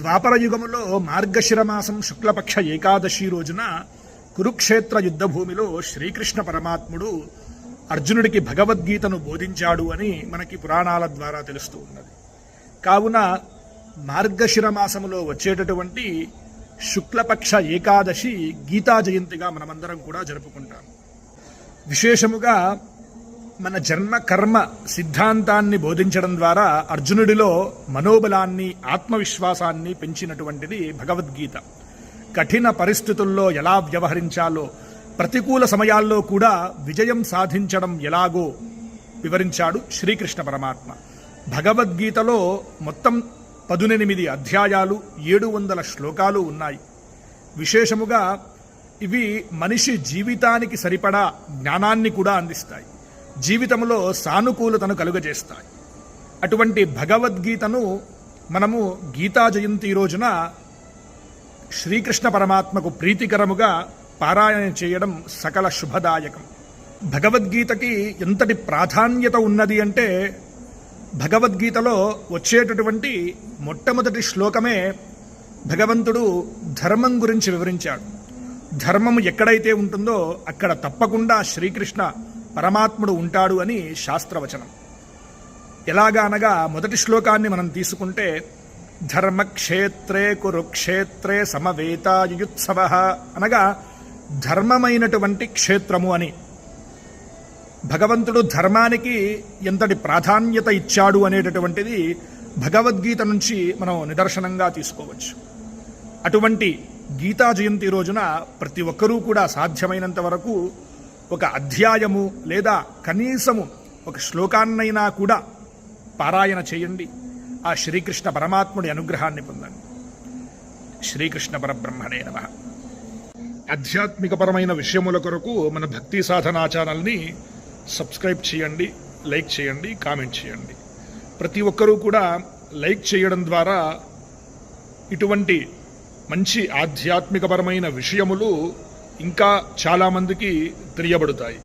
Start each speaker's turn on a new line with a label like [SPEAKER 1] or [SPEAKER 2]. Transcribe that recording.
[SPEAKER 1] ద్వాపర యుగములో మార్గశిర మాసం శుక్లపక్ష ఏకాదశి రోజున కురుక్షేత్ర యుద్ధభూమిలో శ్రీకృష్ణ పరమాత్ముడు అర్జునుడికి భగవద్గీతను బోధించాడు అని మనకి పురాణాల ద్వారా తెలుస్తూ ఉన్నది. కావున మార్గశిర మాసములో వచ్చేటటువంటి శుక్లపక్ష ఏకాదశి గీతా జయంతిగా మనమందరం కూడా జరుపుకుంటాం. విశేషముగా మన జన్మ కర్మ సిద్ధాంతాన్ని బోధించడం ద్వారా అర్జునుడిలో మనోబలాన్ని ఆత్మవిశ్వాసాన్ని పెంచినటువంటిది భగవద్గీత. కఠిన పరిస్థితుల్లో ఎలా వ్యవహరించాలో ప్రతికూల సమయాల్లో కూడా విజయం సాధించడం ఎలాగో వివరించాడు శ్రీకృష్ణ పరమాత్మ. భగవద్గీతలో మొత్తం పదునెనిమిది అధ్యాయాలు ఏడు వందల శ్లోకాలు ఉన్నాయి. విశేషముగా ఇవి మనిషి జీవితానికి సరిపడా జ్ఞానాన్ని కూడా అందిస్తాయి. జీవితంలో సానుకూలతను కలుగజేస్తాయి. అటువంటి భగవద్గీతను మనము గీతా జయంతి రోజున శ్రీకృష్ణ పరమాత్మకు ప్రీతికరముగా పారాయణ చేయడం సకల శుభదాయకం. భగవద్గీతకి ఎంతటి ప్రాధాన్యత ఉన్నది అంటే భగవద్గీతలో వచ్చేటటువంటి మొట్టమొదటి శ్లోకమే భగవంతుడు ధర్మం గురించి వివరించాడు. ధర్మం ఎక్కడైతే ఉంటుందో అక్కడ తప్పకుండా శ్రీకృష్ణ పరమాత్ముడు ఉంటాడు అని శాస్త్రవచనం. ఎలాగా అనగా మొదటి శ్లోకాన్ని మనం తీసుకుంటే ధర్మక్షేత్రే కురుక్షేత్రే సమవేతాయుత్సవ అనగా ధర్మమైనటువంటి క్షేత్రము అని. భగవంతుడు ధర్మానికి ఎంతటి ప్రాధాన్యత ఇచ్చాడు అనేటటువంటిది భగవద్గీత నుంచి మనం నిదర్శనంగా తీసుకోవచ్చు. అటువంటి గీతా జయంతి రోజున ప్రతి ఒక్కరూ కూడా సాధ్యమైనంత వరకు ఒక అధ్యాయము లేదా కనీసము ఒక శ్లోకాన్నైనా కూడా పారాయణ చేయండి. ఆ శ్రీకృష్ణ పరమాత్ముడి అనుగ్రహాన్ని పొందండి. శ్రీకృష్ణ పరబ్రహ్మణే నమ. ఆధ్యాత్మికపరమైన విషయముల కొరకు మన భక్తి సాధనా ఛానల్ని సబ్స్క్రైబ్ చేయండి లైక్ చేయండి కామెంట్ చేయండి. ప్రతి ఒక్కరూ కూడా లైక్ చేయడం ద్వారా ఇటువంటి మంచి ఆధ్యాత్మికపరమైన విషయములు ఇంకా చాలామందికి తెలియబడతాయి.